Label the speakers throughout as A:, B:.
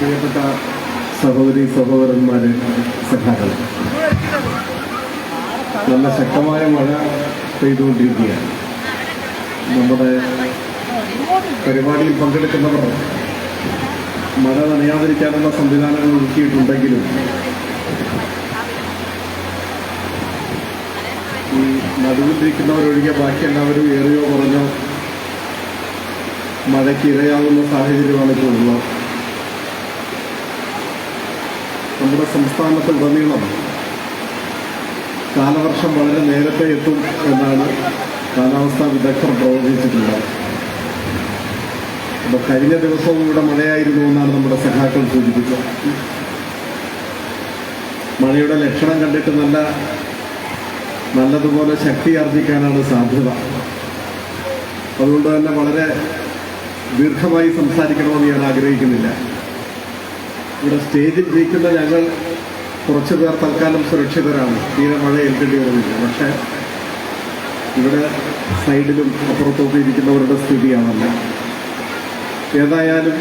A: പ്രിയപ്പെട്ട സഹോദരി സഹോദരന്മാരെ സഖാക്കളെ. നല്ല ശക്തമായ മഴ പെയ്തുകൊണ്ടിരിക്കുകയാണ്. നമ്മുടെ പരിപാടിയിൽ പങ്കെടുക്കുന്നവർ മഴ നനയാതിരിക്കാനുള്ള സംവിധാനങ്ങൾ ഒരുക്കിയിട്ടുണ്ടെങ്കിലും ഈ നടുവിലിരിക്കുന്നവരൊഴികെ ബാക്കി എല്ലാവരും ഏറിയോ കുറഞ്ഞോ മഴയ്ക്ക് ഇരയാകുന്ന സാഹചര്യമാണ് ഇപ്പോൾ ഉള്ളത്. നമ്മുടെ സംസ്ഥാനത്ത് ഉടനീളം കാലവർഷം വളരെ നേരത്തെ എത്തും എന്നാണ് കാലാവസ്ഥാ വിദഗ്ധർ പ്രവചിച്ചിട്ടുള്ളത്. അപ്പോൾ കഴിഞ്ഞ ദിവസവും ഇവിടെ മഴയായിരുന്നു എന്നാണ് നമ്മുടെ സഖാക്കൾ സൂചിപ്പിച്ചത്. മഴയുടെ ലക്ഷണം കണ്ടിട്ട് നല്ല നല്ലതുപോലെ ശക്തി ആർജിക്കാനാണ് സാധ്യത. അതുകൊണ്ട് തന്നെ വളരെ ദീർഘമായി സംസാരിക്കണമെന്ന് ഞാൻ ആഗ്രഹിക്കുന്നില്ല. ഇവിടെ സ്റ്റേജിൽ ജയിക്കുന്ന ഞങ്ങൾ കുറച്ച് പേർ തൽക്കാലം സുരക്ഷിതരാണ്. തീരെ മഴ ഏൽക്കേണ്ടി വരുന്നില്ല പക്ഷേ ഇവിടെ സൈഡിലും അപ്പുറത്തൊക്കെ ഇരിക്കുന്നവരുടെ സ്ഥിതിയാണല്ല. ഏതായാലും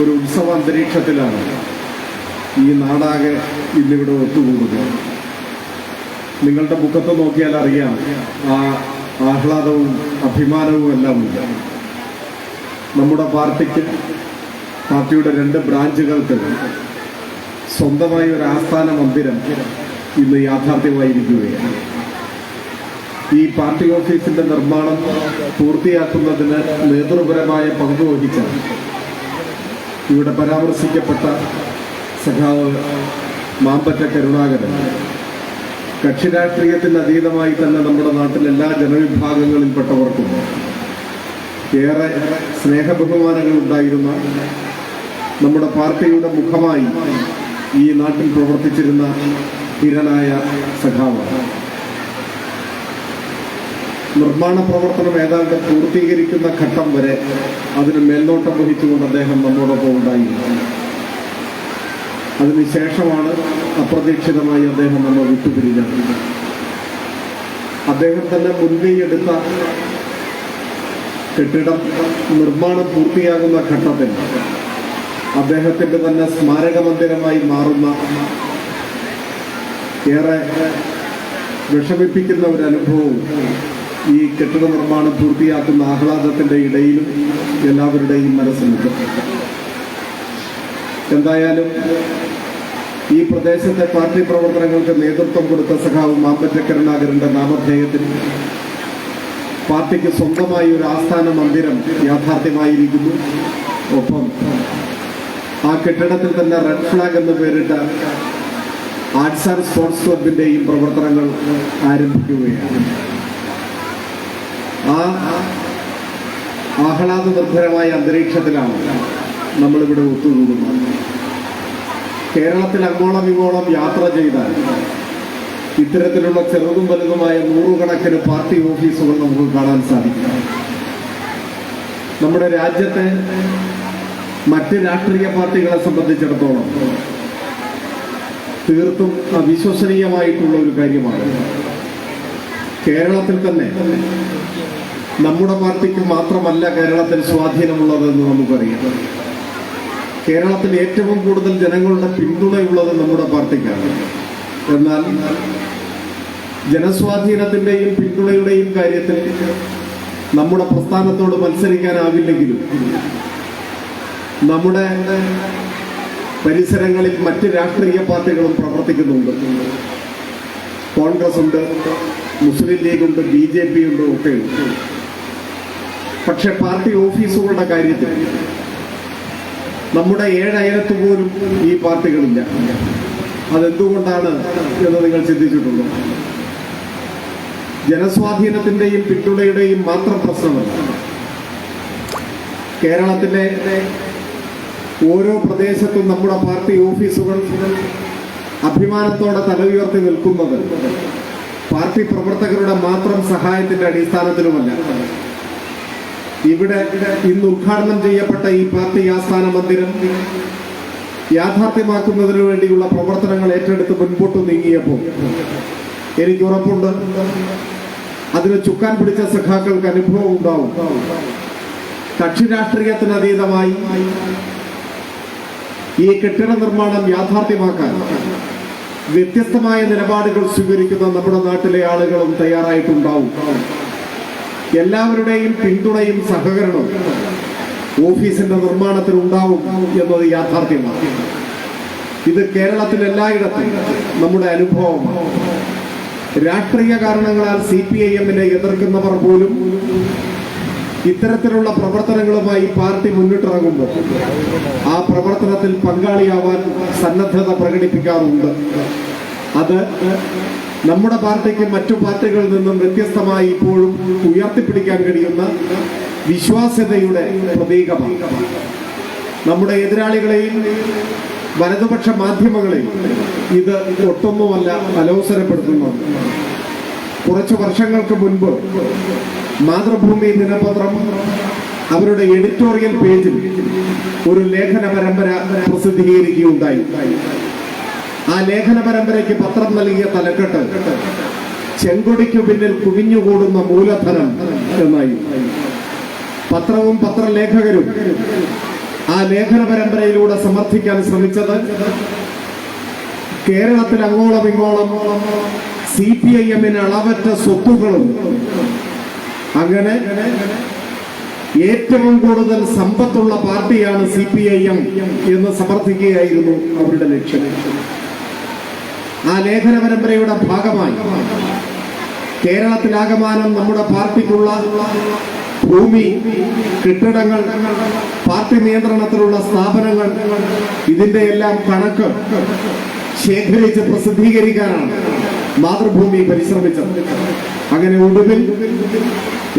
A: ഒരു ഉത്സവ അന്തരീക്ഷത്തിലാണ് ഈ നാടാകെ ഇന്നിവിടെ ഒത്തുകൂടുന്നത്. നിങ്ങളുടെ മുഖത്ത് നോക്കിയാൽ അറിയാം ആ ആഹ്ലാദവും അഭിമാനവും എല്ലാം ഉണ്ട് നമ്മുടെ പാർട്ടിക്ക് പാർട്ടിയുടെ രണ്ട് ബ്രാഞ്ചുകൾക്ക് സ്വന്തമായി ഒരു ആസ്ഥാന മന്ദിരം ഇന്ന് യാഥാർത്ഥ്യമായിരിക്കുകയാണ്. ഈ പാർട്ടി ഓഫീസിന്റെ നിർമ്മാണം പൂർത്തിയാക്കുന്നതിന് നേതൃപരമായ പങ്ക് വഹിച്ച ഇവിടെ പരാമർശിക്കപ്പെട്ട സഖാവ് മാമ്പറ്റ കരുണാകരൻ കക്ഷി രാഷ്ട്രീയത്തിന് അതീതമായി തന്നെ നമ്മുടെ നാട്ടിലെ എല്ലാ ജനവിഭാഗങ്ങളിൽപ്പെട്ടവർക്കും ഏറെ സ്നേഹബഹുമാനങ്ങൾ ഉണ്ടായിരുന്ന നമ്മുടെ പാർട്ടിയുടെ മുഖമായി ഈ നാട്ടിൽ പ്രവർത്തിച്ചിരുന്ന ധീരനായ സഖാവാണ് നിർമ്മാണ പ്രവർത്തനം ഏതാണ്ട് പൂർത്തീകരിക്കുന്ന ഘട്ടം വരെ അതിന് മേൽനോട്ടം വഹിച്ചുകൊണ്ട് അദ്ദേഹം നമ്മോടൊപ്പം ഉണ്ടായിരുന്നു. അതിനുശേഷമാണ് അപ്രതീക്ഷിതമായി അദ്ദേഹം നമ്മൾ വിട്ടുപിരിഞ്ഞത്. അദ്ദേഹം തന്നെ മുൻകൈ എടുത്ത കെട്ടിടം നിർമ്മാണം പൂർത്തിയാകുന്ന ഘട്ടത്തിൽ അദ്ദേഹത്തിന്റെ തന്നെ സ്മാരക മന്ദിരമായി മാറുന്ന ഏറെ വിഷമിപ്പിക്കുന്ന ഒരു അനുഭവവും ഈ കെട്ടിട നിർമ്മാണം പൂർത്തിയാക്കുന്ന ആഹ്ലാദത്തിന്റെ ഇടയിലും എല്ലാവരുടെയും മനസ്സിലുണ്ട്. എന്തായാലും ഈ പ്രദേശത്തെ പാർട്ടി പ്രവർത്തനങ്ങൾക്ക് നേതൃത്വം കൊടുത്ത സഖാവ് മാമ്പറ്റ കരുണാകരന്റെ നാമധേയത്തിൽ പാർട്ടിക്ക് സ്വന്തമായി ഒരു ആസ്ഥാന മന്ദിരം യാഥാർത്ഥ്യമായിരിക്കുന്നു. ഒപ്പം ആ കെട്ടിടത്തിൽ തന്നെ റെഡ് ഫ്ലാഗ് എന്ന് പേരിട്ട ആർട്സ് ആൻഡ് സ്പോർട്സ് ക്ലബിന്റെയും പ്രവർത്തനങ്ങൾ ആരംഭിക്കുകയാണ്. ആ ആഹ്ലാദ നിർഭരമായ അന്തരീക്ഷത്തിലാണ് നമ്മളിവിടെ ഒത്തുകൂടുന്നത്. കേരളത്തിൽ അങ്ങോളം ഇങ്ങോളം യാത്ര ചെയ്താൽ ഇത്തരത്തിലുള്ള ചെറുതും വലുതുമായ നൂറുകണക്കിന് പാർട്ടി ഓഫീസുകൾ നമുക്ക് കാണാൻ സാധിക്കും. നമ്മുടെ രാജ്യത്തെ മറ്റ് രാഷ്ട്രീയ പാർട്ടികളെ സംബന്ധിച്ചിടത്തോളം തീർത്തും അവിശ്വസനീയമായിട്ടുള്ള ഒരു കാര്യമാണ്. കേരളത്തിൽ തന്നെ നമ്മുടെ പാർട്ടിക്ക് മാത്രമല്ല കേരളത്തിൽ സ്വാധീനമുള്ളതെന്ന് നമുക്കറിയാം. കേരളത്തിൽ ഏറ്റവും കൂടുതൽ ജനങ്ങളുടെ പിന്തുണയുള്ളത് നമ്മുടെ പാർട്ടിക്കാണ്. എന്നാൽ ജനസ്വാധീനത്തിന്റെയും പിന്തുണയുടെയും കാര്യത്തിൽ നമ്മുടെ പ്രസ്ഥാനത്തോട് മത്സരിക്കാനാവില്ലെങ്കിലും നമ്മുടെ പരിസരങ്ങളിൽ മറ്റ് രാഷ്ട്രീയ പാർട്ടികളും പ്രവർത്തിക്കുന്നുണ്ട്. കോൺഗ്രസ് ഉണ്ട് മുസ്ലിം ലീഗ് ഉണ്ട് ബി ജെ പി ഉണ്ട് ഒക്കെ ഉണ്ട്. പക്ഷെ പാർട്ടി ഓഫീസുകളുടെ കാര്യത്തിൽ നമ്മുടെ ഏഴയലത്ത് പോലും ഈ പാർട്ടികളില്ല. അതെന്തുകൊണ്ടാണ് എന്ന് നിങ്ങൾ ചിന്തിച്ചിട്ടുണ്ടോ? ജനസ്വാധീനത്തിന്റെയും പിന്തുണയുടെയും മാത്രം പ്രശ്നമല്ല. കേരളത്തിലെ ഓരോ പ്രദേശത്തും നമ്മുടെ പാർട്ടി ഓഫീസുകൾ അഭിമാനത്തോടെ തല ഉയർത്തി നിൽക്കുന്നത് പാർട്ടി പ്രവർത്തകരുടെ മാത്രം സഹായത്തിന്റെ അടിസ്ഥാനത്തിലുമല്ല. ഇവിടെ ഇന്ന് ഉദ്ഘാടനം ചെയ്യപ്പെട്ട ഈ പാർട്ടി ആസ്ഥാന മന്ദിരം യാഥാർത്ഥ്യമാക്കുന്നതിന് വേണ്ടിയുള്ള പ്രവർത്തനങ്ങൾ ഏറ്റെടുത്ത് മുൻപോട്ട് നീങ്ങിയപ്പോൾ എനിക്ക് ഉറപ്പുണ്ട്. അതിന് ചുക്കാൻ പിടിച്ച സഖാക്കൾക്ക് അനുഭവം ഉണ്ടാവും. കക്ഷി രാഷ്ട്രീയത്തിന് അതീതമായി ഈ കെട്ടിട നിർമ്മാണം യാഥാർത്ഥ്യമാക്കാൻ വ്യത്യസ്തമായ നിലപാടുകൾ സ്വീകരിക്കുന്ന നമ്മുടെ നാട്ടിലെ ആളുകളും തയ്യാറായിട്ടുണ്ടാവും. എല്ലാവരുടെയും പിന്തുണയും സഹകരണവും ഓഫീസിന്റെ നിർമ്മാണത്തിൽ ഉണ്ടാവും എന്നത് യാഥാർത്ഥ്യമാണ്. ഇത് കേരളത്തിൽ എല്ലായിടത്തും നമ്മുടെ അനുഭവമാണ്. രാഷ്ട്രീയ കാരണങ്ങളാൽ സി പി ഐ എമ്മിനെ എതിർക്കുന്നവർ പോലും ഇത്തരത്തിലുള്ള പ്രവർത്തനങ്ങളുമായി പാർട്ടി മുന്നിട്ടിറങ്ങുമ്പോൾ ആ പ്രവർത്തനത്തിൽ പങ്കാളിയാവാൻ സന്നദ്ധത പ്രകടിപ്പിക്കാറുണ്ട്. അത് നമ്മുടെ പാർട്ടിക്ക് മറ്റു പാർട്ടികളിൽ നിന്നും വ്യത്യസ്തമായി ഇപ്പോഴും ഉയർത്തിപ്പിടിക്കാൻ കഴിയുന്ന വിശ്വാസ്യതയുടെ പ്രതീകമാണ്. നമ്മുടെ എതിരാളികളെയും വലതുപക്ഷ മാധ്യമങ്ങളെയും ഇത് ഒട്ടൊന്നുമല്ല അലോസരപ്പെടുത്തുന്നത് കുറച്ച് വർഷങ്ങൾക്ക് മുൻപ് മാതൃഭൂമി ദിനപത്രം അവരുടെ എഡിറ്റോറിയൽ പേജിൽ ഒരു ലേഖന പരമ്പര പ്രസിദ്ധീകരിക്കുകയുണ്ടായി. ആ ലേഖന പരമ്പരയ്ക്ക് പത്രം നൽകിയ തലക്കെട്ട് ചെങ്കൊടിക്കു പിന്നിൽ കുവിഞ്ഞുകൂടുന്ന മൂലധനം എന്നായി. പത്രവും പത്രലേഖകരും ആ ലേഖന പരമ്പരയിലൂടെ സമർത്ഥിക്കാൻ ശ്രമിച്ചത് കേരളത്തിൽ അങ്ങോളം ഇങ്ങോളം സി പി ഐ എമ്മിന് അളവറ്റ സ്വത്തുക്കളും അങ്ങനെ ഏറ്റവും കൂടുതൽ സമ്പത്തുള്ള പാർട്ടിയാണ് സി പി ഐ എം എന്ന് സമർത്ഥിക്കുകയായിരുന്നു അവരുടെ ലക്ഷ്യം. ആ ലേഖന പരമ്പരയുടെ ഭാഗമായി കേരളത്തിലാകമാനം നമ്മുടെ പാർട്ടിക്കുള്ള ഭൂമി കെട്ടിടങ്ങൾ പാർട്ടി നിയന്ത്രണത്തിലുള്ള സ്ഥാപനങ്ങൾ ഇതിന്റെ എല്ലാം കണക്ക് ശേഖരിച്ച് പ്രസിദ്ധീകരിക്കാനാണ് മാതൃഭൂമി പരിശ്രമിച്ചത്. അങ്ങനെ ഒടുവിൽ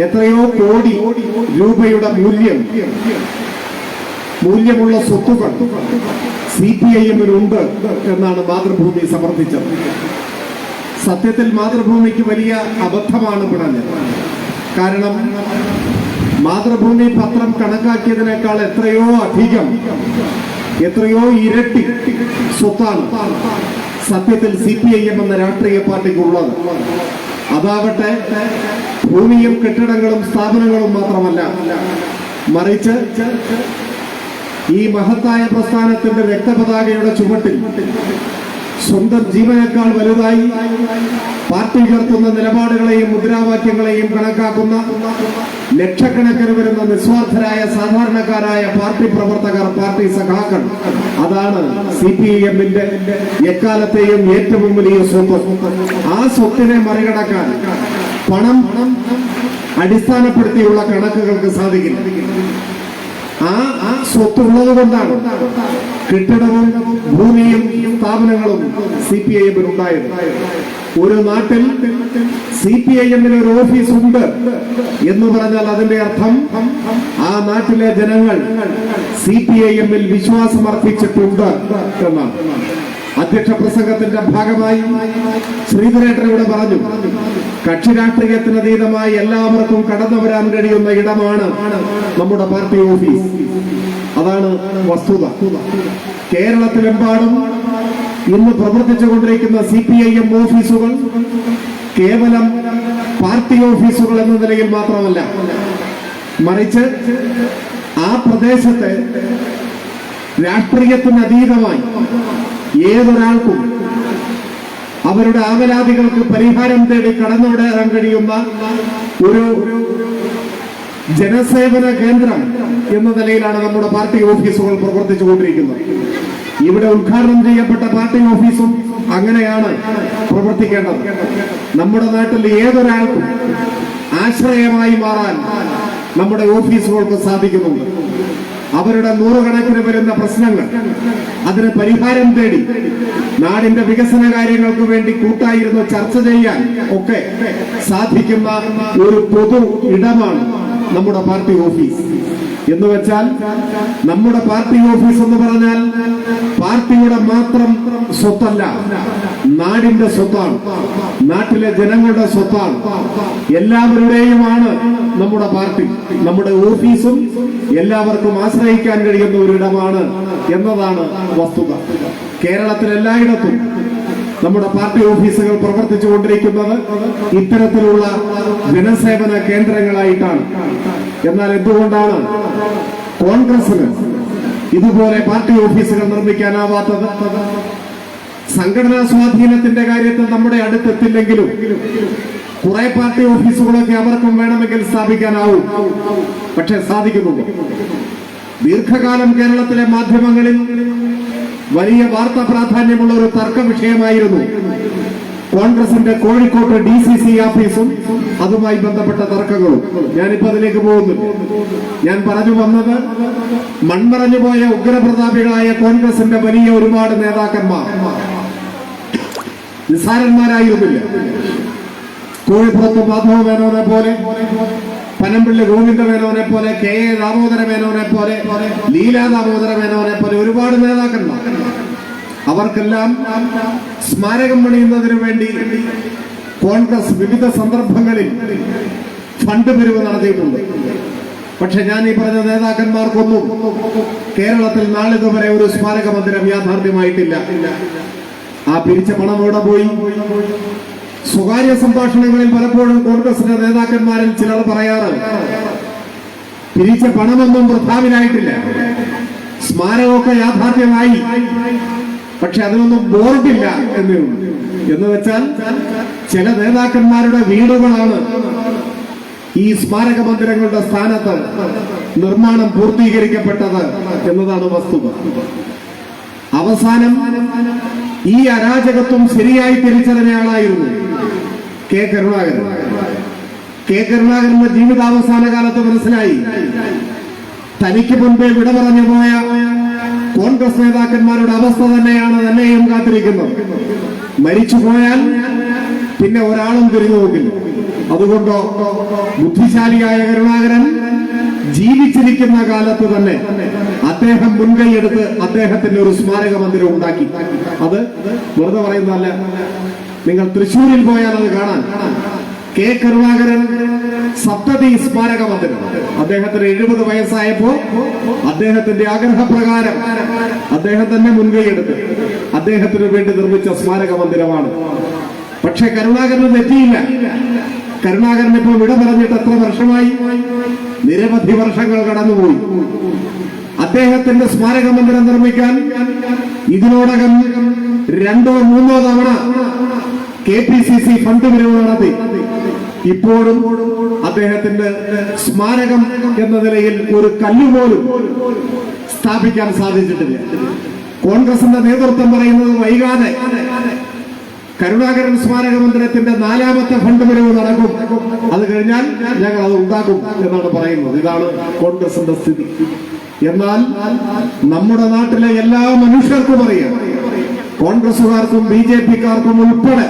A: എത്രയോ കോടി രൂപയുടെ മൂല്യം മൂല്യമുള്ള സ്വത്തുക്കൾ സി പി ഐ എമ്മിനുണ്ട് എന്നാണ് മാതൃഭൂമി സമർത്ഥിച്ചത്. സത്യത്തിൽ മാതൃഭൂമിക്ക് വലിയ അബദ്ധമാണ് പിണഞ്ഞത്. കാരണം മാതൃഭൂമി പത്രം കണക്കാക്കിയതിനേക്കാൾ എത്രയോ അധികം എത്രയോ ഇരട്ടി സ്വത്താണ് സത്യത്തിൽ സി പി ഐ എം എന്ന രാഷ്ട്രീയ പാർട്ടിക്കുള്ളത്. അതാവട്ടെ ഭൂമിയും കെട്ടിടങ്ങളും സ്ഥാപനങ്ങളും മാത്രമല്ല മറിച്ച് ഈ മഹത്തായ പ്രസ്ഥാനത്തിന്റെ രക്തപതാകയുടെ ചുവട്ടിൽ സ്വന്തം ജീവനേക്കാൾ വലുതായി പാർട്ടി ഉയർത്തുന്ന നിലപാടുകളെയും മുദ്രാവാക്യങ്ങളെയും കണക്കാക്കുന്ന ലക്ഷക്കണക്കിന് വരുന്ന നിസ്വാർത്ഥരായ സാധാരണക്കാരായ പാർട്ടി പ്രവർത്തകർ പാർട്ടി സഖാക്കൾ. അതാണ് സി പി എമ്മിന്റെ എക്കാലത്തെയും ഏറ്റവും വലിയ സ്വത്ത്. ആ സ്വത്തിനെ മറികടക്കാൻ പണം അടിസ്ഥാനപ്പെടുത്തിയുള്ള കണക്കുകൾക്ക് സാധിക്കില്ല. ആ സ്വത്തുള്ളത് കൊണ്ടാണ് കെട്ടിടവും ഭൂമിയും സ്ഥാപനങ്ങളും സി പി ഐ എമ്മിന് ഉണ്ടായത് ഒരു നാട്ടിൽ സി പി ഐ എമ്മിന് ഒരു ഓഫീസ് ഉണ്ട് എന്ന് പറഞ്ഞാൽ അതിന്റെ അർത്ഥം ആ നാട്ടിലെ ജനങ്ങൾ സി പി ഐ എമ്മിൽ വിശ്വാസം അർപ്പിച്ചിട്ടുണ്ട് എന്നാണ്. അധ്യക്ഷ പ്രസംഗത്തിന്റെ ഭാഗമായി ശ്രീധരേട്ടൻ ഇവിടെ പറഞ്ഞു കക്ഷി രാഷ്ട്രീയത്തിന് അതീതമായി എല്ലാവർക്കും കടന്നു വരാൻ കഴിയുന്ന ഇടമാണ് നമ്മുടെ പാർട്ടി ഓഫീസ്. അതാണ് വസ്തുത. കേരളത്തിലെമ്പാടും ഇന്ന് പ്രവർത്തിച്ചുകൊണ്ടിരിക്കുന്ന സി പി ഐ എം ഓഫീസുകൾ കേവലം പാർട്ടി ഓഫീസുകൾ എന്ന നിലയിൽ മാത്രമല്ല മറിച്ച് ആ പ്രദേശത്തെ രാഷ്ട്രീയത്തിന് അതീതമായി ഏതൊരാൾക്കും അവരുടെ ആവലാതികൾക്ക് പരിഹാരം തേടി കടന്നുവിടാൻ കഴിയുന്ന ഒരു ജനസേവന കേന്ദ്രം എന്ന നിലയിലാണ് നമ്മുടെ പാർട്ടി ഓഫീസുകൾ പ്രവർത്തിച്ചുകൊണ്ടിരിക്കുന്നത് ഇവിടെ ഉദ്ഘാടനം ചെയ്യപ്പെട്ട പാർട്ടി ഓഫീസും അങ്ങനെയാണ് പ്രവർത്തിക്കേണ്ടത്. നമ്മുടെ നാട്ടിൽ ഏതൊരാൾക്കും ആശ്രയമായി മാറാൻ നമ്മുടെ ഓഫീസുകൾക്ക് സാധിക്കുന്നുണ്ട്. അവരുടെ നൂറുകണക്കിന് വരുന്ന പ്രശ്നങ്ങൾ അതിന് പരിഹാരം തേടി നാടിന്റെ വികസന കാര്യങ്ങൾക്ക് വേണ്ടി കൂട്ടായിരുന്നു ചർച്ച ചെയ്യാൻ ഒക്കെ സാധിക്കുന്ന ഒരു പൊതു ഇടമാണ് നമ്മുടെ പാർട്ടി ഓഫീസ്. എന്ന് വെച്ചാൽ നമ്മുടെ പാർട്ടി ഓഫീസ് എന്ന് പറഞ്ഞാൽ പാർട്ടിയുടെ മാത്രം സ്വത്തല്ല നാടിന്റെ സ്വത്താണ് നാട്ടിലെ ജനങ്ങളുടെ സ്വത്താണ്. എല്ലാവരുടെയുമാണ് നമ്മുടെ പാർട്ടി നമ്മുടെ ഓഫീസും എല്ലാവർക്കും ആശ്രയിക്കാൻ കഴിയുന്ന ഒരിടമാണ് എന്നതാണ് വസ്തുത. കേരളത്തിൽ എല്ലായിടത്തും നമ്മുടെ പാർട്ടി ഓഫീസുകൾ പ്രവർത്തിച്ചു കൊണ്ടിരിക്കുന്നത് ഇത്തരത്തിലുള്ള ജനസേവന കേന്ദ്രങ്ങളായിട്ടാണ്. എന്നാൽ എന്തുകൊണ്ടാണ് കോൺഗ്രസിന് ഇതുപോലെ പാർട്ടി ഓഫീസുകൾ നിർമ്മിക്കാനാവാത്തത് സംഘടനാ സ്വാധീനത്തിന്റെ കാര്യത്തിൽ നമ്മുടെ അടുത്തെത്തില്ലെങ്കിലും കുറെ പാർട്ടി ഓഫീസുകളൊക്കെ അവർക്കും വേണമെങ്കിൽ സ്ഥാപിക്കാനാവും. പക്ഷെ സാധിക്കുന്നുണ്ട്. ദീർഘകാലം കേരളത്തിലെ മാധ്യമങ്ങളിൽ വലിയ വാർത്താ പ്രാധാന്യമുള്ള ഒരു തർക്ക വിഷയമായിരുന്നു കോൺഗ്രസിന്റെ കോഴിക്കോട്ട് ഡി സി സി ഓഫീസും അതുമായി ബന്ധപ്പെട്ട തർക്കങ്ങളും ഞാനിപ്പോ അതിലേക്ക് പോകുന്നു. ഞാൻ പറഞ്ഞു വന്നത് മൺമറഞ്ഞു പോയ ഉഗ്രപ്രതാപികളായ കോൺഗ്രസിന്റെ വലിയ ഒരുപാട് നേതാക്കന്മാർ. നിസ്സാരന്മാരായിരുന്നില്ല കോഴിപ്പുറത്ത് മാധവ മേനോനെ പോലെ പനമ്പിള്ളി ഗോവിന്ദ മേനോനെ പോലെ കെ എ ദാമോദര മേനോനെ പോലെ ലീലാ ദാമോദര മേനോനെ പോലെ ഒരുപാട് നേതാക്കന്മാർ. അവർക്കെല്ലാം സ്മാരകം പണിയുന്നതിനു വേണ്ടി കോൺഗ്രസ് വിവിധ സന്ദർഭങ്ങളിൽ ഫണ്ട് പിരിവ് നടത്തിയിട്ടുണ്ട്. പക്ഷെ ഞാൻ ഈ പറഞ്ഞ നേതാക്കന്മാർക്കൊന്നും കേരളത്തിൽ നാളിതുവരെ ഒരു സ്മാരക മന്ദിരം യാഥാർത്ഥ്യമായിട്ടില്ല. ആ പിരിച്ച പണം എവിടെ പോയി? സ്വകാര്യ സംഭാഷണങ്ങളിൽ പലപ്പോഴും കോൺഗ്രസിന്റെ നേതാക്കന്മാരിൽ ചിലർ പറയാറ് പിരിച്ച പണമൊന്നും പ്രധാനമായിട്ടില്ല സ്മാരകമൊക്കെ യാഥാർത്ഥ്യമായി. പക്ഷെ അതിനൊന്നും ബോർഡില്ല എന്നേ ഉള്ളൂ. എന്ന് വെച്ചാൽ ചില നേതാക്കന്മാരുടെ വീടുകളാണ് ഈ സ്മാരക മന്ദിരങ്ങളുടെ സ്ഥാനത്ത് നിർമ്മാണം പൂർത്തീകരിക്കപ്പെട്ടത് എന്നതാണ് വസ്തുത. അവസാനം ഈ അരാജകത്വം ശരിയായി തിരിച്ചറിഞ്ഞയാളായിരുന്നു കെ കരുണാകരൻ. കെ കരുണാകരന്റെ ജീവിതാവസാന കാലത്ത് മനസ്സിലായി. തനിക്ക് മുൻപേ വിട പറഞ്ഞു പോയ കോൺഗ്രസ് നേതാക്കന്മാരുടെ അവസ്ഥ തന്നെയാണ് എന്നെയും കാത്തിരിക്കുന്നത് മരിച്ചു പോയാൽ പിന്നെ ഒരാളും തിരിഞ്ഞു നോക്കില്ല. അതുകൊണ്ടോ ബുദ്ധിശാലിയായ കരുണാകരൻ ജീവിച്ചിരിക്കുന്ന കാലത്ത് തന്നെ അദ്ദേഹം മുൻകൈയെടുത്ത് അദ്ദേഹത്തിന്റെ ഒരു സ്മാരക മന്ദിരം ഉണ്ടാക്കി. അത് വെറുതെ പറയുന്നതല്ല. നിങ്ങൾ തൃശ്ശൂരിൽ പോയാൽ അത് കാണാൻ. കെ കരുണാകരൻ സപ്തതി സ്മാരക മന്ദിരം അദ്ദേഹത്തിന് എഴുപത് വയസ്സായപ്പോൾ അദ്ദേഹത്തിന്റെ ആഗ്രഹപ്രകാരം അദ്ദേഹം തന്നെ മുൻകൈയെടുത്ത് അദ്ദേഹത്തിന് വേണ്ടി നിർമ്മിച്ച സ്മാരക മന്ദിരമാണ് പക്ഷെ കരുണാകരന് തെറ്റിയില്ല. കരുണാകരൻ ഇപ്പോൾ വിട പറഞ്ഞിട്ട് എത്ര വർഷമായി? നിരവധി വർഷങ്ങൾ കടന്നുപോയി. അദ്ദേഹത്തിന്റെ സ്മാരക മന്ദിരം നിർമ്മിക്കാൻ ഇതിനോടകം രണ്ടോ മൂന്നോ തവണ K P C C fund പിരിവ് നടത്തി. ഇപ്പോഴും അദ്ദേഹത്തിന്റെ സ്മാരകം എന്ന നിലയിൽ ഒരു കല്ലുപോലും സ്ഥാപിക്കാൻ സാധിച്ചിട്ടില്ല. കോൺഗ്രസിന്റെ നേതൃത്വം പറയുന്നത് വൈകാതെ കരുണാകരൻ സ്മാരക മന്ദിരത്തിന്റെ നാലാമത്തെ ഫണ്ട് പിരിവ് നടക്കും. അത് കഴിഞ്ഞാൽ ഞങ്ങൾ അത് ഉണ്ടാക്കും എന്നാണ് പറയുന്നത്. ഇതാണ് കോൺഗ്രസിന്റെ സ്ഥിതി. എന്നാൽ നമ്മുടെ നാട്ടിലെ എല്ലാ മനുഷ്യർക്കും അറിയാം. കോൺഗ്രസുകാർക്കും ബി ജെ പിക്കാർക്കും ഉൾപ്പെടെ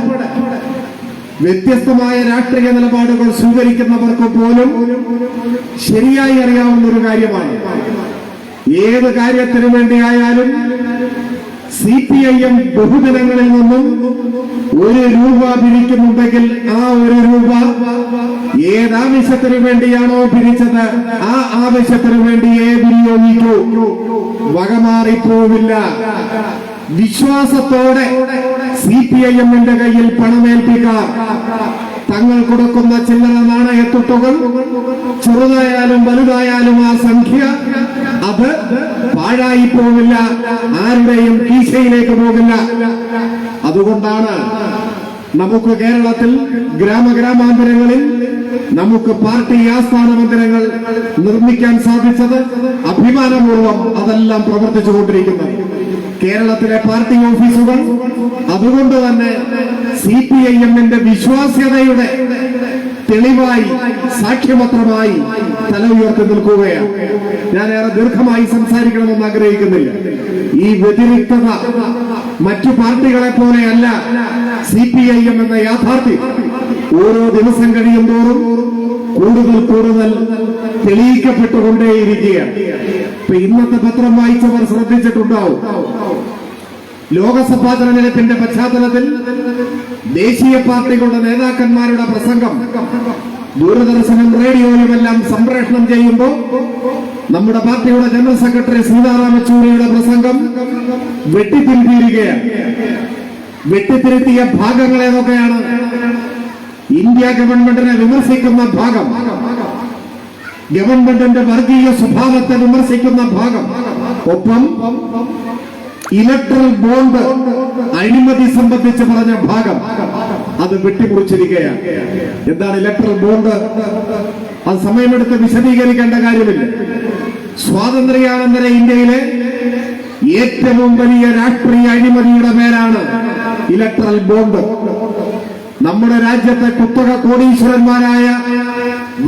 A: വ്യത്യസ്തമായ രാഷ്ട്രീയ നിലപാടുകൾ സ്വീകരിക്കുന്നവർക്ക് പോലും ശരിയായി അറിയാവുന്ന ഒരു കാര്യമാണ്. ഏത് കാര്യത്തിനു വേണ്ടിയായാലും സി പി ഐ എം ബഹുദിനങ്ങളിൽ നിന്നും ഒരു രൂപ പിരിക്കുന്നുണ്ടെങ്കിൽ ആ ഒരു രൂപ ഏതാവശ്യത്തിനു വേണ്ടിയാണോ പിരിച്ചത്? ആ ആവശ്യത്തിനു വേണ്ടിയേ വിനിയോഗിക്കൂ വകമാറിപ്പോവില്ല. വിശ്വാസത്തോടെ സി പി ഐ എമ്മിന്റെ കയ്യിൽ പണമേൽപ്പിക്കാർ തങ്ങൾ കൊടുക്കുന്ന ചില്ലറ നാണയത്തുട്ടുകൾ ചെറുതായാലും വലുതായാലും ആ സംഖ്യ അത് പാഴായി പോകില്ല ആരുടെയും കീശയിലേക്ക് പോകില്ല അതുകൊണ്ടാണ് നമുക്ക് കേരളത്തിൽ ഗ്രാമഗ്രാമാന്തരങ്ങളിൽ നമുക്ക് പാർട്ടി ആസ്ഥാന മന്ദിരങ്ങൾ നിർമ്മിക്കാൻ സാധിച്ചത് അഭിമാനപൂർവം അതെല്ലാം പ്രവർത്തിച്ചുകൊണ്ടിരിക്കുന്നത്. കേരളത്തിലെ പാർട്ടി ഓഫീസുകൾ അതുകൊണ്ട് തന്നെ സി പി ഐ എമ്മിന്റെ വിശ്വാസ്യതയുടെ തെളിവായി സാക്ഷ്യപത്രമായി തല ഉയർത്തി നിൽക്കുകയാണ്. ഞാൻ ഏറെ ദീർഘമായി സംസാരിക്കണമെന്ന് ആഗ്രഹിക്കുന്നില്ല. ഈ വ്യതിരിക്തത മറ്റു പാർട്ടികളെ പോലെയല്ല സി പി ഐ എം എന്ന യാഥാർത്ഥ്യം. ഓരോ ദിവസം കഴിയും തോറും കൂടുതൽ കൂടുതൽ തെളിയിക്കപ്പെട്ടുകൊണ്ടേയിരിക്കുകയാണ്. ഇപ്പൊ ഇന്നത്തെ പത്രം വായിച്ചവർ ശ്രദ്ധിച്ചിട്ടുണ്ടാവും. ലോകസഭാ തെരഞ്ഞെടുപ്പിന്റെ പശ്ചാത്തലത്തിൽ ദേശീയ പാർട്ടികളുടെ നേതാക്കന്മാരുടെ പ്രസംഗം ദൂരദർശനം റേഡിയോയുമെല്ലാം സംപ്രേഷണം ചെയ്യുമ്പോൾ നമ്മുടെ പാർട്ടിയുടെ ജനറൽ സെക്രട്ടറി സീതാറാം യെച്ചൂരിയുടെ പ്രസംഗം വെട്ടിത്തിരുത്തിയിരിക്കുകയാണ് വെട്ടിത്തിരുത്തിയ ഭാഗങ്ങൾ ഏതൊക്കെയാണ് ഇന്ത്യ ഗവൺമെന്റിനെ വിമർശിക്കുന്ന ഭാഗം ഗവൺമെന്റിന്റെ വർഗീയ സ്വഭാവത്തെ വിമർശിക്കുന്ന ഭാഗം. ഒപ്പം ഇലക്ട്രൽ ബോണ്ട് അഴിമതി സംബന്ധിച്ച് പറഞ്ഞ ഭാഗം അത് വെട്ടിമുറിച്ചിരിക്കുകയാണ്. എന്താണ് ഇലക്ട്രൽ ബോണ്ട്? അത് സമയമെടുത്ത് വിശദീകരിക്കേണ്ട കാര്യമില്ല. സ്വാതന്ത്ര്യാനന്തര ഇന്ത്യയിലെ ഏറ്റവും വലിയ രാഷ്ട്രീയ അഴിമതിയുടെ പേരാണ് ഇലക്ട്രൽ ബോണ്ട്. നമ്മുടെ രാജ്യത്തെ കുത്തക കോടീശ്വരന്മാരായ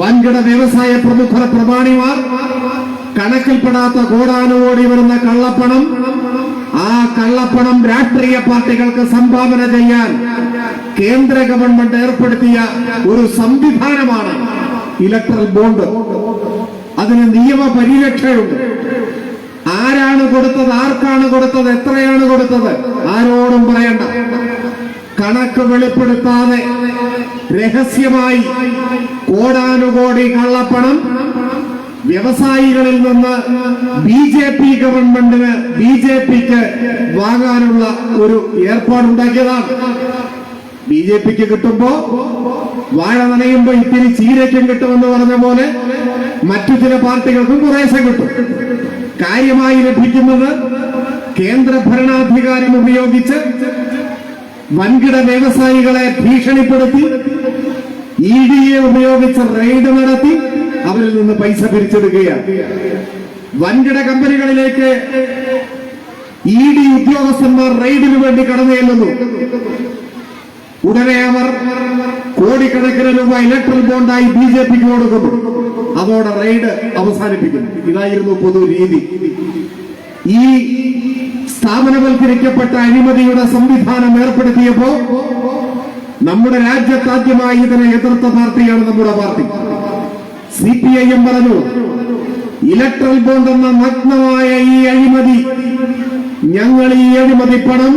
A: വൻകിട വ്യവസായ പ്രമുഖ പ്രമാണിമാർ കണക്കിൽപ്പെടാത്ത കോടാനുകോടി വരുന്ന കള്ളപ്പണം ആ കള്ളപ്പണം രാഷ്ട്രീയ പാർട്ടികൾക്ക് സംഭാവന ചെയ്യാൻ കേന്ദ്ര ഗവൺമെന്റ് ഏർപ്പെടുത്തിയ ഒരു സംവിധാനമാണ് ഇലക്ട്രൽ ബോണ്ട്. അതിന് നിയമ പരിരക്ഷയുണ്ട്. ആരാണ് കൊടുത്തത്? ആർക്കാണ് കൊടുത്തത്? എത്രയാണ് കൊടുത്തത്? ആരോടും പറയണ്ട. കണക്ക് വെളിപ്പെടുത്താതെ രഹസ്യമായി കോടാനുകോടി കള്ളപ്പണം വ്യവസായികളിൽ നിന്ന് ബി ജെ പി ഗവൺമെന്റിന് ബി ജെ പിക്ക് വാങ്ങാനുള്ള ഒരു ഏർപ്പാടുണ്ടാക്കിയതാണ്. ബി ജെ പിക്ക് കിട്ടുമ്പോ വാഴ നനയുമ്പോ ഇത്തിരി ചീരയ്ക്കും കിട്ടുമെന്ന് പറഞ്ഞ പോലെ മറ്റു ചില പാർട്ടികൾക്കും കുറേശ്ശെ കിട്ടും. കാര്യമായി ലഭിക്കുന്നത് കേന്ദ്ര ഭരണാധികാരം ഉപയോഗിച്ച് വൻകിട വ്യവസായികളെ ഭീഷണിപ്പെടുത്തി ഇ ഡിയെ ഉപയോഗിച്ച് റെയ്ഡ് നടത്തി അവരിൽ നിന്ന് പൈസ പിരിച്ചെടുക്കുകയാണ്. വൻകിട കമ്പനികളിലേക്ക് ഇ ഡി ഉദ്യോഗസ്ഥന്മാർ റെയ്ഡിന് വേണ്ടി കടന്നു ചെല്ലുന്നു. ഉടനെ അവർ കോടിക്കണക്കിന് രൂപ ഇലക്ട്രൽ ബോണ്ടായി ബി ജെ പിക്ക് കൊടുക്കുന്നു. അതോടെ റെയ്ഡ് അവസാനിപ്പിക്കുന്നു. ഇതായിരുന്നു പൊതു രീതി. ഈ സ്ഥാപനവൽക്കരിക്കപ്പെട്ട അഴിമതിയുടെ സംവിധാനം ഏർപ്പെടുത്തിയപ്പോ നമ്മുടെ രാജ്യത്താദ്യമായി ഇതിനെ എതിർത്ത പാർട്ടിയാണ് നമ്മുടെ party. C P I M പറഞ്ഞു ഇലക്ട്രൽ ബോണ്ട് എന്ന നഗ്നമായ ഈ അഴിമതി ഞങ്ങൾ ഈ അഴിമതി പണം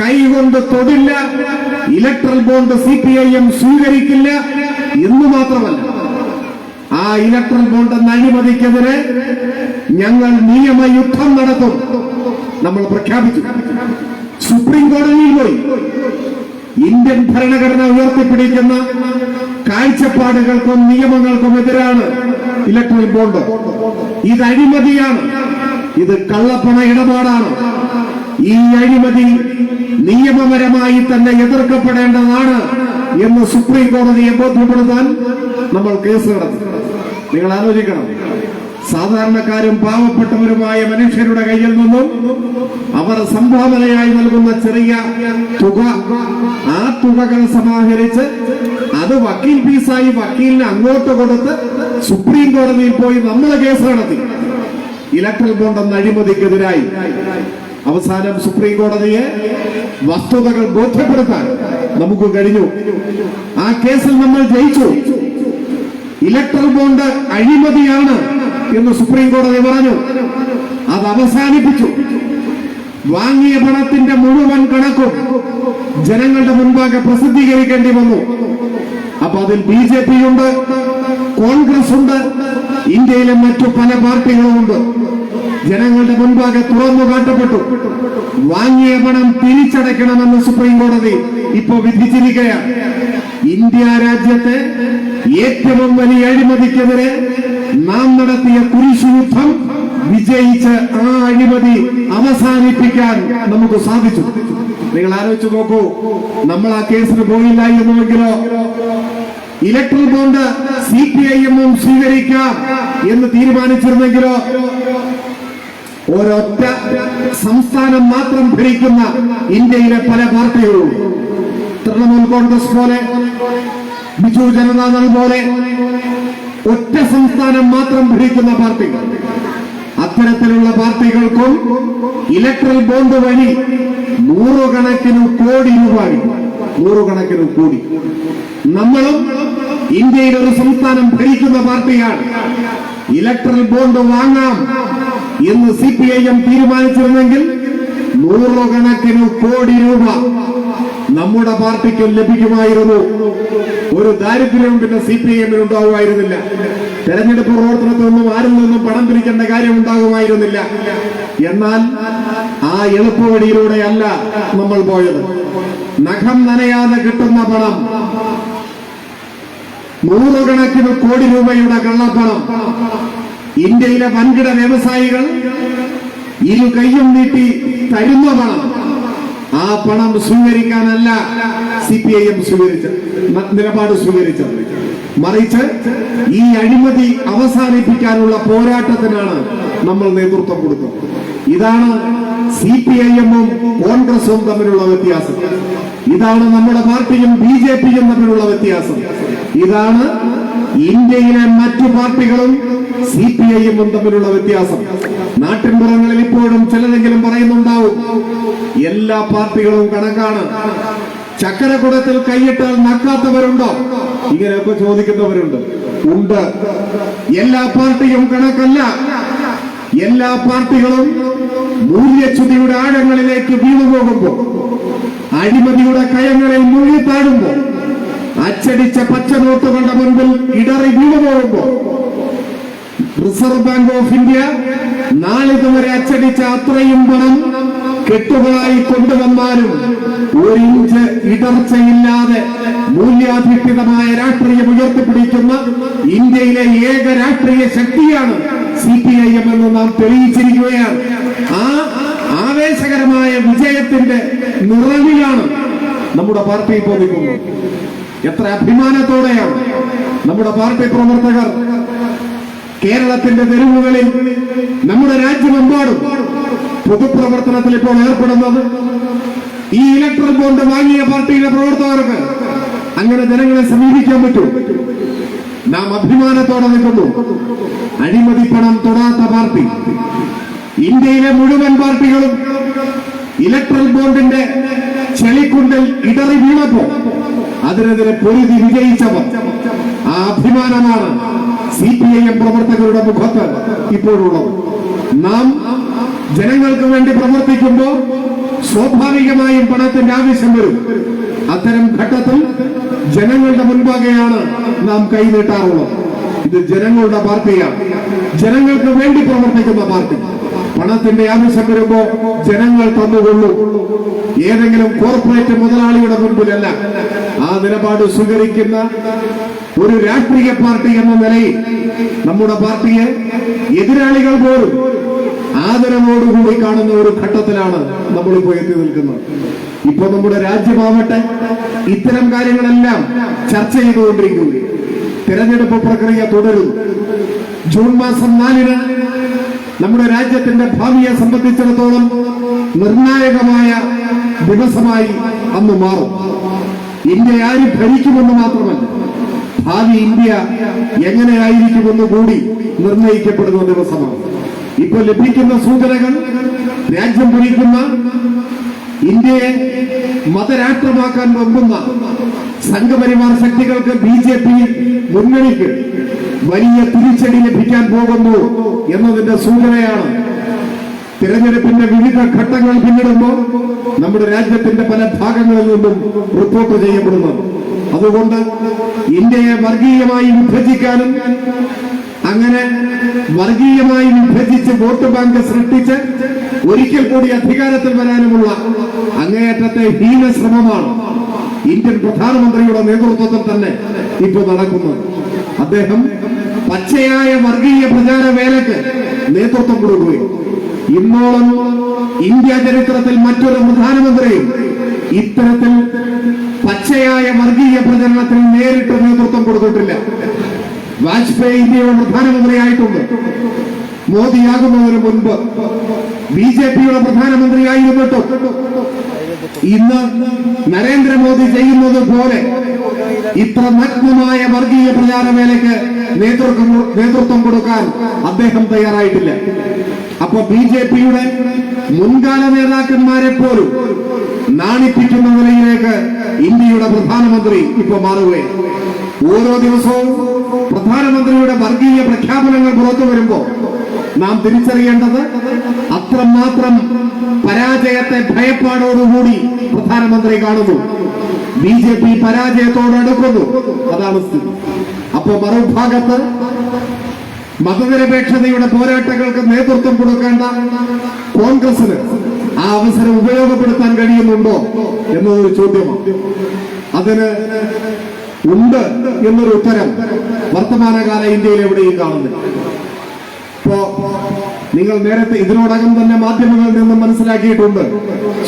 A: കൈകൊണ്ട് തൊടില്ല electoral bond C P I M സ്വീകരിക്കില്ല എന്ന് മാത്രമല്ല ആ ഇലക്ട്രൽ ബോണ്ട് എന്ന അഴിമതിക്കെതിരെ ഞങ്ങൾ നിയമയുദ്ധം നടത്തും. നമ്മൾ പ്രഖ്യാപിച്ചു. സുപ്രീം കോടതിയിൽ പോയി. ഇന്ത്യൻ ഭരണഘടന ഉയർത്തിപ്പിടിക്കുന്ന കാഴ്ചപ്പാടുകൾക്കും നിയമങ്ങൾക്കും എതിരാണ് ഇലക്ട്രൽ ബോണ്ട്. ഇത് അഴിമതിയാണ്. ഇത് കള്ളപ്പണ ഇടപാടാണ്. ഈ അഴിമതി നിയമപരമായി തന്നെ എതിർക്കപ്പെടേണ്ടതാണ് എന്ന് സുപ്രീം കോടതിയെ ബോധ്യപ്പെടുത്താൻ നമ്മൾ കേസ് നടത്തി. നിങ്ങൾ ആലോചിക്കണം. സാധാരണക്കാരും പാവപ്പെട്ടവരുമായ മനുഷ്യരുടെ കയ്യിൽ നിന്നും അവർ സംഭാവനയായി നൽകുന്ന ചെറിയ തുക ആ തുകകൾ സമാഹരിച്ച് അത് വക്കീൽ ഫീസായി വക്കീലിന് അങ്ങോട്ട് കൊടുത്ത് സുപ്രീം കോടതിയിൽ പോയി നമ്മൾ കേസ് നടത്തി. ഇലക്ട്രൽ ബോണ്ട് അഴിമതിക്കെതിരായി അവസാനം സുപ്രീം കോടതിയെ വസ്തുതകൾ ബോധ്യപ്പെടുത്താൻ നമുക്ക് കഴിഞ്ഞു. ആ കേസിൽ നമ്മൾ ജയിച്ചു. ഇലക്ട്രൽ ബോണ്ട് അഴിമതിയാണ് എന്ന് സുപ്രീം കോടതി പറഞ്ഞു. അത് അവസാനിപ്പിച്ചു. വാങ്ങിയ പണത്തിന്റെ മുഴുവൻ കണക്കും ജനങ്ങളുടെ മുൻപാകെ പ്രസിദ്ധീകരിക്കേണ്ടി വന്നു. അപ്പൊ അതിൽ ബി ജെ പി ഉണ്ട് കോൺഗ്രസ് ഉണ്ട് ഇന്ത്യയിലെ മറ്റു പല പാർട്ടികളും ഉണ്ട് ജനങ്ങളുടെ മുൻപാകെ തുറന്നു കാട്ടപ്പെട്ടു. വാങ്ങിയ പണം തിരിച്ചടയ്ക്കണമെന്ന് സുപ്രീം കോടതി ഇപ്പോ വിധിച്ചിരിക്കുകയാണ്. ഇന്ത്യ രാജ്യത്തെ ഏറ്റവും വലിയ അഴിമതിക്കെതിരെ നാം നടത്തിയ കുരിശുയുദ്ധം വിജയിച്ച് ആ അഴിമതി അവസാനിപ്പിക്കാൻ നമുക്ക് സാധിച്ചു. നിങ്ങൾ ആലോചിച്ച് നോക്കൂ നമ്മൾ ആ കേസിന് പോയില്ല എന്നുവെങ്കിലോ electoral bond C P I എമ്മും സ്വീകരിക്കാം എന്ന് തീരുമാനിച്ചിരുന്നെങ്കിലോ ഒരൊറ്റ സംസ്ഥാനം മാത്രം ഭരിക്കുന്ന ഇന്ത്യയിലെ പല പാർട്ടികളും തൃണമൂൽ കോൺഗ്രസ് പോലെ ബിജു ജനതാദൾ പോലെ ഒറ്റ സംസ്ഥാനം മാത്രം ഭരിക്കുന്ന പാർട്ടികൾ അത്തരത്തിലുള്ള പാർട്ടികൾക്കും ഇലക്ട്രൽ ബോണ്ട് വഴി നൂറുകണക്കിന് കോടി രൂപ. നൂറുകണക്കിന് കോടി നമ്മളും ഇന്ത്യയിൽ ഒരു സംസ്ഥാനം ഭരിക്കുന്ന പാർട്ടിയാണ്. ഇലക്ട്രൽ ബോണ്ട് വാങ്ങാം എന്ന് സി പി ഐ എം തീരുമാനിച്ചിരുന്നെങ്കിൽ നൂറുകണക്കിന് കോടി രൂപ നമ്മുടെ പാർട്ടിക്ക് ലഭിക്കുമായിരുന്നു. ഒരു ദാരിദ്ര്യവും പിന്നെ സി പി എമ്മിന് ഉണ്ടാകുമായിരുന്നില്ല തെരഞ്ഞെടുപ്പ് പ്രവർത്തനത്തിൽ നിന്നും ആരിൽ നിന്നും പണം പിരിക്കേണ്ട കാര്യം ഉണ്ടാകുമായിരുന്നില്ല. എന്നാൽ ആ എളുപ്പവഴിയിലൂടെയല്ല നമ്മൾ പോയത്. നഖം നനയാതെ കിട്ടുന്ന പണം നൂറുകണക്കിന് കോടി രൂപയുടെ കള്ളപ്പണം. ഇന്ത്യയിലെ വൻകിട വ്യവസായികൾ ഇരു കൈയും നീട്ടി തരുന്ന പണം. ആ പണം സ്വീകരിക്കാനല്ല സി പി ഐ എം സ്വീകരിച്ച നിലപാട് സ്വീകരിച്ചത്. മറിച്ച് ഈ അഴിമതി അവസാനിപ്പിക്കാനുള്ള പോരാട്ടത്തിനാണ് നമ്മൾ നേതൃത്വം കൊടുക്കുന്നത് ഇതാണ് സി പി ഐ എമ്മും കോൺഗ്രസും തമ്മിലുള്ള വ്യത്യാസം. ഇതാണ് നമ്മുടെ പാർട്ടിയും ബി ജെ പിയും തമ്മിലുള്ള വ്യത്യാസം. ഇതാണ് ഇന്ത്യയിലെ മറ്റു പാർട്ടികളും സി പി ഐയും തമ്മിലുള്ള വ്യത്യാസം. നാട്ടിൻപുറങ്ങളിൽ ഇപ്പോഴും ചിലരെങ്കിലും പറയുന്നുണ്ടാവും എല്ലാ പാർട്ടികളും കണക്കാണ്. ചക്കരക്കുടത്തിൽ കൈയിട്ടാൽ നക്കാത്തവരുണ്ടോ? ഇങ്ങനെയൊക്കെ ചോദിക്കുന്നവരുണ്ട്. ഉണ്ട്. എല്ലാ പാർട്ടിയും കണക്കല്ല. എല്ലാ പാർട്ടികളും മൂല്യച്യുതിയുടെ ആഴങ്ങളിലേക്ക് വീണുപോകുമ്പോൾ അഴിമതിയുടെ കയങ്ങളിൽ മുഴുകിത്താടുമ്പോൾ അച്ചടിച്ച പച്ച നോട്ടുകളുടെ മുൻപിൽ ഇടറി വീണുപോകുമ്പോൾ റിസർവ് ബാങ്ക് ഓഫ് ഇന്ത്യ നാളിതുവരെ അച്ചടിച്ച അത്രയും പണം കെട്ടുകളായി കൊണ്ടുവന്നാലും ഒരു ഇഞ്ച് ഇടർച്ചയില്ലാതെ മൂല്യാധിഷ്ഠിതമായ രാഷ്ട്രീയം ഉയർത്തിപ്പിടിക്കുന്ന ഇന്ത്യയിലെ ഏക രാഷ്ട്രീയ ശക്തിയാണ് സി പി ഐ എം എന്ന് നാം തെളിയിച്ചിരിക്കുകയാണ്. ആ ആവേശകരമായ വിജയത്തിന്റെ നിറവിലാണ് നമ്മുടെ പാർട്ടി ഇപ്പോൾ നിൽക്കുന്നത് എത്ര അഭിമാനത്തോടെയാണ് നമ്മുടെ പാർട്ടി പ്രവർത്തകർ കേരളത്തിന്റെ തെരുവുകളിൽ നമ്മുടെ രാജ്യമെമ്പാടും പൊതുപ്രവർത്തനത്തിൽ ഇപ്പോൾ ഏർപ്പെടുന്നത് ഈ ഇലക്ട്രൽ ബോണ്ട് വാങ്ങിയ പാർട്ടിയിലെ പ്രവർത്തകർക്ക് അങ്ങനെ ജനങ്ങളെ സമീപിക്കാൻ പറ്റും. നാം അഭിമാനത്തോടെ നിൽക്കുന്നു. അഴിമതി പണം തൊടാത്ത പാർട്ടി. ഇന്ത്യയിലെ മുഴുവൻ പാർട്ടികളും ഇലക്ട്രൽ ബോണ്ടിന്റെ ചെളിക്കുണ്ടിൽ ഇടറി വീണപ്പോ അതിനെതിരെ പൊരുതി വിജയിച്ചവർ. ആ അഭിമാനമാണ് സി പി ഐ എം പ്രവർത്തകരുടെ മുഖത്ത് ഇപ്പോഴുള്ളത്. നാം ജനങ്ങൾക്ക് വേണ്ടി പ്രവർത്തിക്കുമ്പോൾ സ്വാഭാവികമായും പണത്തിന്റെ ആവശ്യം വരും. അത്തരം ഘട്ടത്തിൽ ജനങ്ങളുടെ മുൻപാകെയാണ് നാം കൈനീട്ടാറുള്ളത്. ഇത് ജനങ്ങളുടെ പാർട്ടിയാണ്. ജനങ്ങൾക്ക് വേണ്ടി പ്രവർത്തിക്കുന്ന പാർട്ടി. പണത്തിന്റെ ആവശ്യം വരുമ്പോ ജനങ്ങൾ തന്നുകൊള്ളൂ. ഏതെങ്കിലും കോർപ്പറേറ്റ് മുതലാളിയുടെ മുൻപിലല്ല. ആ നിലപാട് സ്വീകരിക്കുന്ന ഒരു രാഷ്ട്രീയ പാർട്ടി എന്ന നിലയിൽ നമ്മുടെ പാർട്ടിയെ എതിരാളികൾ പോലും ആദരവോടുകൂടി കാണുന്ന ഒരു ഘട്ടത്തിലാണ് നമ്മളിപ്പോ എത്തി നിൽക്കുന്നത്. ഇപ്പൊ നമ്മുടെ രാജ്യമാവട്ടെ ഇത്തരം കാര്യങ്ങളെല്ലാം ചർച്ച ചെയ്തുകൊണ്ടിരിക്കുകയും തിരഞ്ഞെടുപ്പ് പ്രക്രിയ തുടരും ജൂൺ മാസം നാലിന് നമ്മുടെ രാജ്യത്തിന്റെ ഭാവിയെ സംബന്ധിച്ചിടത്തോളം നിർണായകമായ ദിവസമായി അന്ന് മാറും. ഇന്ത്യ ആര് ഭരിക്കുമെന്ന് മാത്രമല്ല ഭാവി ഇന്ത്യ എങ്ങനെയായിരിക്കുമെന്ന് കൂടി നിർണയിക്കപ്പെടുന്ന ദിവസമാണ്. ഇപ്പൊ ലഭിക്കുന്ന സൂചനകൾ രാജ്യം ഭരിക്കുന്ന ഇന്ത്യയെ മതരാഷ്ട്രമാക്കാൻ വെമ്പുന്ന സംഘപരിവാർ ശക്തികൾക്ക് ബി ജെ പി മുന്നണിക്ക് വലിയ തിരിച്ചടി ലഭിക്കാൻ പോകുന്നു എന്നതിന്റെ സൂചനയാണ് തിരഞ്ഞെടുപ്പിന്റെ വിവിധ ഘട്ടങ്ങൾ പിന്നിടുമ്പോൾ നമ്മുടെ രാജ്യത്തിന്റെ പല ഭാഗങ്ങളിൽ നിന്നും റിപ്പോർട്ട് ചെയ്യപ്പെടുന്നു. അതുകൊണ്ട് ഇന്ത്യയെ വർഗീയമായി വിഭജിക്കാനും അങ്ങനെ വർഗീയമായി വിഭജിച്ച് വോട്ട് ബാങ്ക് സൃഷ്ടിച്ച് ഒരിക്കൽ കൂടി അധികാരത്തിൽ വരാനുമുള്ള അങ്ങേയറ്റത്തെ ഹീന ശ്രമമാണ് ഇന്ത്യൻ പ്രധാനമന്ത്രിയുടെ നേതൃത്വത്തിൽ തന്നെ ഇപ്പോൾ നടക്കുന്നത്. അദ്ദേഹം പച്ചയായ വർഗീയ പ്രചാര വേലക്ക് നേതൃത്വം കൊടുക്കുകയും ഇന്നോളം ഇന്ത്യ ചരിത്രത്തിൽ മറ്റൊരു പ്രധാനമന്ത്രിയും ഇത്തരത്തിൽ പച്ചയായ വർഗീയ പ്രചരണത്തിൽ നേരിട്ട് നേതൃത്വം കൊടുത്തിട്ടില്ല. വാജ്പേയി ഇന്ത്യയുടെ പ്രധാനമന്ത്രിയായിട്ടുണ്ട്. മോദിയാകുന്നതിന് മുൻപ് ബി ജെ പിയുടെ പ്രധാനമന്ത്രിയായിരുന്നിട്ടും ഇന്ന് നരേന്ദ്രമോദി ചെയ്യുന്നത് പോലെ ഇത്ര നഗ്നമായ വർഗീയ പ്രചാരവേലയ്ക്ക് നേതൃത്വം നേതൃത്വം കൊടുക്കാൻ അദ്ദേഹം തയ്യാറായിട്ടില്ല. അപ്പൊ ബി ജെ പിയുടെ മുൻകാല നേതാക്കന്മാരെ പോലും നാണിപ്പിക്കുന്ന നിലയിലേക്ക് ഇന്ത്യയുടെ പ്രധാനമന്ത്രി ഇപ്പൊ മാറുകയാണ്. ഓരോ ദിവസവും പ്രധാനമന്ത്രിയുടെ വർഗീയ പ്രഖ്യാപനങ്ങൾ പുറത്തു വരുമ്പോ നാം തിരിച്ചറിയേണ്ടത് അത്രമാത്രം പരാജയത്തെ ഭയപ്പാടോടുകൂടി പ്രധാനമന്ത്രി കാണുന്നു. ബി ജെ പി പരാജയത്തോട് അടുക്കുന്നു അതാണ് സ്ഥിതി. അപ്പോ മറുഭാഗത്ത് മതനിരപേക്ഷതയുടെ പോരാട്ടങ്ങൾക്ക് നേതൃത്വം കൊടുക്കേണ്ട കോൺഗ്രസിന് ആ അവസരം ഉപയോഗപ്പെടുത്താൻ കഴിയുന്നുണ്ടോ എന്നതൊരു ചോദ്യമാണ്. അതിന് ഉണ്ട് എന്നൊരു ഉത്തരം വർത്തമാനകാല ഇന്ത്യയിൽ എവിടെയും കാണുന്നില്ല. ഇപ്പോ നിങ്ങൾ നേരത്തെ ഇതിനോടകം തന്നെ മാധ്യമങ്ങളിൽ നിന്നും മനസ്സിലാക്കിയിട്ടുണ്ട്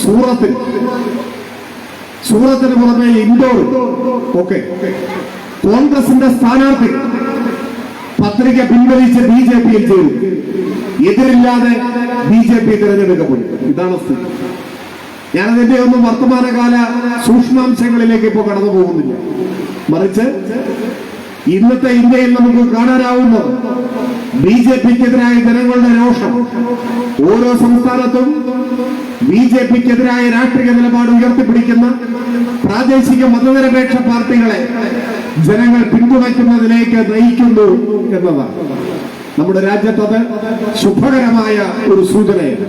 A: സൂറത്തിൽ. സൂറത്തിന് പുറമെ ഇൻഡോർ ഓക്കെ കോൺഗ്രസിന്റെ സ്ഥാനാർത്ഥി പത്രിക പിൻവലിച്ച് ബി ജെ പിയിൽ ചേരും. എതിരില്ലാതെ ബി ജെ പി തിരഞ്ഞെടുക്കപ്പെടും. ഇതാണ് സ്ഥിതി. ഞാനതിന്റെ ഒന്നും വർത്തമാനകാല സൂക്ഷ്മാംശങ്ങളിലേക്ക് ഇപ്പോൾ കടന്നു പോകുന്നില്ല. മറിച്ച് ഇന്നത്തെ ഇന്ത്യയിൽ നമുക്ക് കാണാനാവുന്ന ബി ജെ പിക്കെതിരായ ജനങ്ങളുടെ രോഷം ഓരോ സംസ്ഥാനത്തും ബി ജെ പിക്കെതിരായ രാഷ്ട്രീയ നിലപാട് ഉയർത്തിപ്പിടിക്കുന്ന പ്രാദേശിക മതനിരപേക്ഷ പാർട്ടികളെ ജനങ്ങൾ പിന്തുണയ്ക്കുന്നതിലേക്ക് നയിക്കുന്നു എന്നതാണ്. നമ്മുടെ രാജ്യത്തത് ശുഭകരമായ ഒരു സൂചനയാണ്.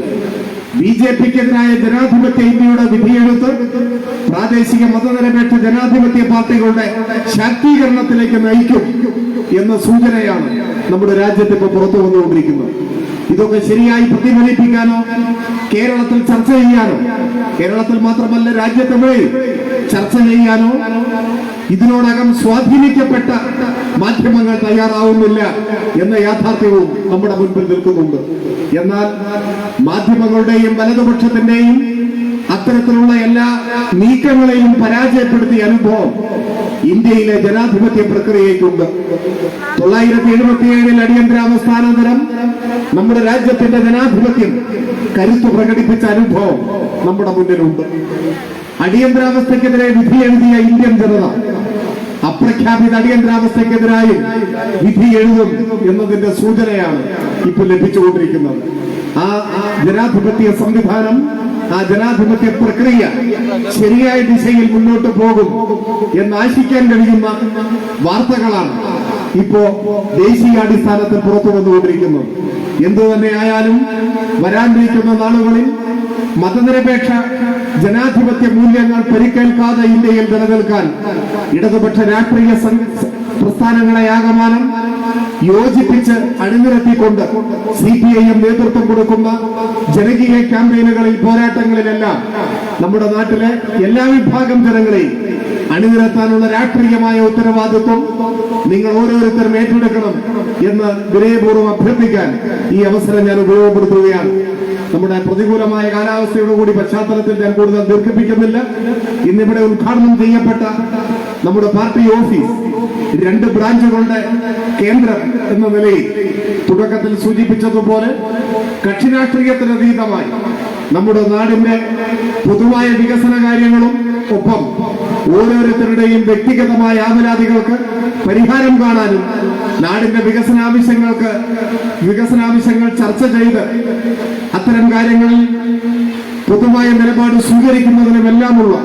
A: ബി ജെ പിക്കെതിരായ ജനാധിപത്യ ഇന്ത്യയുടെ വിധിയെഴുത്ത് പ്രാദേശിക മതനിരപേക്ഷ ജനാധിപത്യ പാർട്ടികളുടെ ശാക്തീകരണത്തിലേക്ക് നയിക്കും എന്ന സൂചനയാണ് നമ്മുടെ രാജ്യത്ത് ഇപ്പോൾ പുറത്തു വന്നുകൊണ്ടിരിക്കുന്നത് ഇതൊക്കെ ശരിയായി പ്രതിഫലിപ്പിക്കാനോ കേരളത്തിൽ ചർച്ച ചെയ്യാനോ കേരളത്തിൽ മാത്രമല്ല രാജ്യത്തെ മുഴുവൻ ചർച്ച ചെയ്യാനോ ഇതിനോടകം സ്വാധീനിക്കപ്പെട്ട മാധ്യമങ്ങൾ തയ്യാറാവുന്നില്ല എന്ന യാഥാർത്ഥ്യവും നമ്മുടെ മുൻപിൽ നിൽക്കുന്നുണ്ട്. എന്നാൽ മാധ്യമങ്ങളുടെയും വലതുപക്ഷത്തിന്റെയും അത്തരത്തിലുള്ള എല്ലാ നീക്കങ്ങളെയും പരാജയപ്പെടുത്തിയ അനുഭവം ഇന്ത്യയിലെ ജനാധിപത്യ പ്രക്രിയയ്ക്കുണ്ട്. തൊള്ളായിരത്തി എഴുപത്തിയേഴിൽ അടിയന്തരാവസ്ഥാനന്തരം നമ്മുടെ രാജ്യത്തിന്റെ ജനാധിപത്യം കരുത്തു പ്രകടിപ്പിച്ച അനുഭവം നമ്മുടെ മുന്നിലുണ്ട്. അടിയന്തരാവസ്ഥക്കെതിരെ വിധി എഴുതിയ ഇന്ത്യൻ ജനത അപ്രഖ്യാപിത അടിയന്തരാവസ്ഥക്കെതിരായി വിധി എഴുതും എന്നതിന്റെ സൂചനയാണ് ഇപ്പോൾ ലഭിച്ചുകൊണ്ടിരിക്കുന്നത്. ആ ജനാധിപത്യ സംവിധാനം ആ ജനാധിപത്യ പ്രക്രിയ ശരിയായ ദിശയിൽ മുന്നോട്ട് പോകും എന്ന് ആശിക്കാൻ കഴിയുന്ന വാർത്തകളാണ് ഇപ്പോ ദേശീയാടിസ്ഥാനത്തിൽ പുറത്തു വന്നുകൊണ്ടിരിക്കുന്നത്. എന്തു തന്നെ ആയാലും വരാനിരിക്കുന്ന നാളുകളിൽ മതനിരപേക്ഷ ജനാധിപത്യ മൂല്യങ്ങൾ പരിക്കേൽക്കാതെ ഇന്ത്യയിൽ നിലനിൽക്കാൻ ഇടതുപക്ഷ രാഷ്ട്രീയ പ്രസ്ഥാനങ്ങളെ ആകമാനം യോജിപ്പിച്ച് അണിനിരത്തിക്കൊണ്ട് സി പി ഐ എം നേതൃത്വം കൊടുക്കുന്ന ജനകീയ ക്യാമ്പയിനുകളിൽ പോരാട്ടങ്ങളിലെല്ലാം നമ്മുടെ നാട്ടിലെ എല്ലാ വിഭാഗം ജനങ്ങളെയും അണിനിരത്താനുള്ള രാഷ്ട്രീയമായ ഉത്തരവാദിത്വം നിങ്ങൾ ഓരോരുത്തരും ഏറ്റെടുക്കണം എന്ന് വിനയപൂർവം അഭ്യർത്ഥിക്കാൻ ഈ അവസരം ഞാൻ ഉപയോഗപ്പെടുത്തുകയാണ്. നമ്മുടെ പ്രതികൂലമായ കാലാവസ്ഥയോടു കൂടി പശ്ചാത്തലത്തിൽ ഞാൻ കൂടുതൽ ദീർഘിപ്പിക്കുന്നില്ല. ഇന്നിവിടെ ഉദ്ഘാടനം ചെയ്യപ്പെട്ട നമ്മുടെ പാർട്ടി ഓഫീസ് രണ്ട് ബ്രാഞ്ചുകളുടെ കേന്ദ്രം എന്ന നിലയിൽ തുടക്കത്തിൽ സൂചിപ്പിച്ചതുപോലെ കക്ഷി രാഷ്ട്രീയത്തിന് അതീതമായി നമ്മുടെ നാടിന്റെ പൊതുവായ വികസന കാര്യങ്ങളും ഒപ്പം ഓരോരുത്തരുടെയും വ്യക്തിഗതമായ ആവലാതികൾക്ക് പരിഹാരം കാണാനും നാടിന്റെ വികസനാവശ്യങ്ങൾക്ക് വികസനാവശ്യങ്ങൾ ചർച്ച ചെയ്ത് അത്തരം കാര്യങ്ങളിൽ പൊതുവായ നിലപാട് സ്വീകരിക്കുന്നതിനുമെല്ലാമുള്ള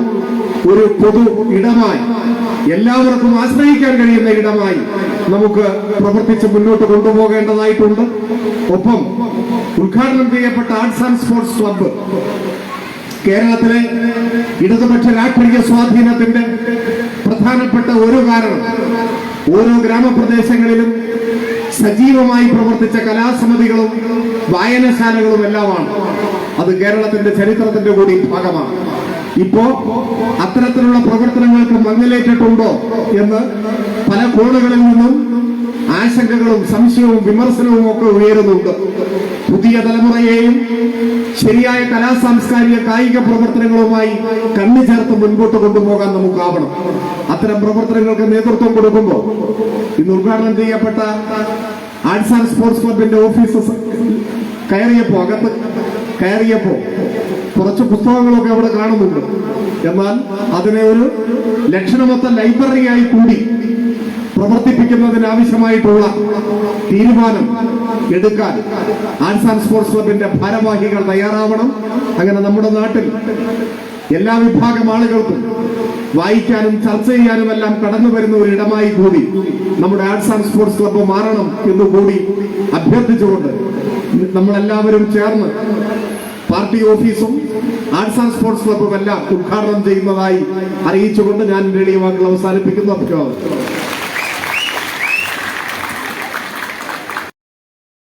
A: ഒരു പൊതു ഇടമായി എല്ലാവർക്കും ആശ്രയിക്കാൻ കഴിയുന്ന ഇടമായി നമുക്ക് പ്രവർത്തിച്ച് മുന്നോട്ട് കൊണ്ടുപോകേണ്ടതായിട്ടുണ്ട്. ഒപ്പം ഉദ്ഘാടനം ചെയ്യപ്പെട്ട ആർട്സ് ആൻഡ് സ്പോർട്സ് ക്ലബ്ബ് കേരളത്തിലെ ഇടതുപക്ഷ രാഷ്ട്രീയ സ്വാധീനത്തിന്റെ പ്രധാനപ്പെട്ട ഒരു കാരണം ഓരോ ഗ്രാമപ്രദേശങ്ങളിലും സജീവമായി പ്രവർത്തിച്ച കലാസമിതികളും വായനശാലകളും എല്ലാമാണ് അത് കേരളത്തിന്റെ ചരിത്രത്തിന്റെ കൂടി ഭാഗമാണ്. ഇപ്പോ അത്തരത്തിലുള്ള പ്രവർത്തനങ്ങൾക്ക് മങ്ങലേറ്റിട്ടുണ്ടോ എന്ന് പല കോണുകളിൽ നിന്നും ആശങ്കകളും സംശയവും വിമർശനവും ഒക്കെ ഉയരുന്നുണ്ട്. പുതിയ തലമുറയെയും ശരിയായ കലാ സാംസ്കാരിക കായിക പ്രവർത്തനങ്ങളുമായി കണ്ണു ചേർത്ത് മുൻപോട്ട് കൊണ്ടുപോകാൻ നമുക്കാവണം. അത്തരം പ്രവർത്തനങ്ങൾക്ക് നേതൃത്വം കൊടുക്കുമ്പോൾ ഇന്ന് ഉദ്ഘാടനം ചെയ്യപ്പെട്ട ആർട്സ് ആൻഡ് സ്പോർട്സ് ക്ലബിന്റെ ഓഫീസ് കയറിയപ്പോ അകത്ത് കയറിയപ്പോ കുറച്ച് പുസ്തകങ്ങളൊക്കെ അവിടെ കാണുന്നുണ്ട്. എന്നാൽ അതിനെ ഒരു ലക്ഷണമൊത്ത ലൈബ്രറിയായി കൂടി പ്രവർത്തിപ്പിക്കുന്നതിന് ആവശ്യമായിട്ടുള്ള തീരുമാനം എടുക്കാൻ ആർട്സ് ആൻഡ് സ്പോർട്സ് ക്ലബിന്റെ ഭാരവാഹികൾ തയ്യാറാവണം. അങ്ങനെ നമ്മുടെ നാട്ടിൽ എല്ലാ വിഭാഗം ആളുകൾക്കും വായിക്കാനും ചർച്ച ചെയ്യാനും എല്ലാം കടന്നു വരുന്ന ഒരു ഇടമായി കൂടി നമ്മുടെ ആർട്സ് ആൻഡ് സ്പോർട്സ് ക്ലബ്ബ് മാറണം എന്ന് കൂടി അഭ്യർത്ഥിച്ചുകൊണ്ട് നമ്മളെല്ലാവരും ചേർന്ന് പാർട്ടി ഓഫീസും ആർട്സ് ആൻഡ് സ്പോർട്സ് ക്ലബ്ബും എല്ലാം ഉദ്ഘാടനം ചെയ്യുന്നതായി അറിയിച്ചുകൊണ്ട് ഞാൻ എളിയ വാക്കുകൾ അവസാനിപ്പിക്കുന്നു. അഭിപ്രായം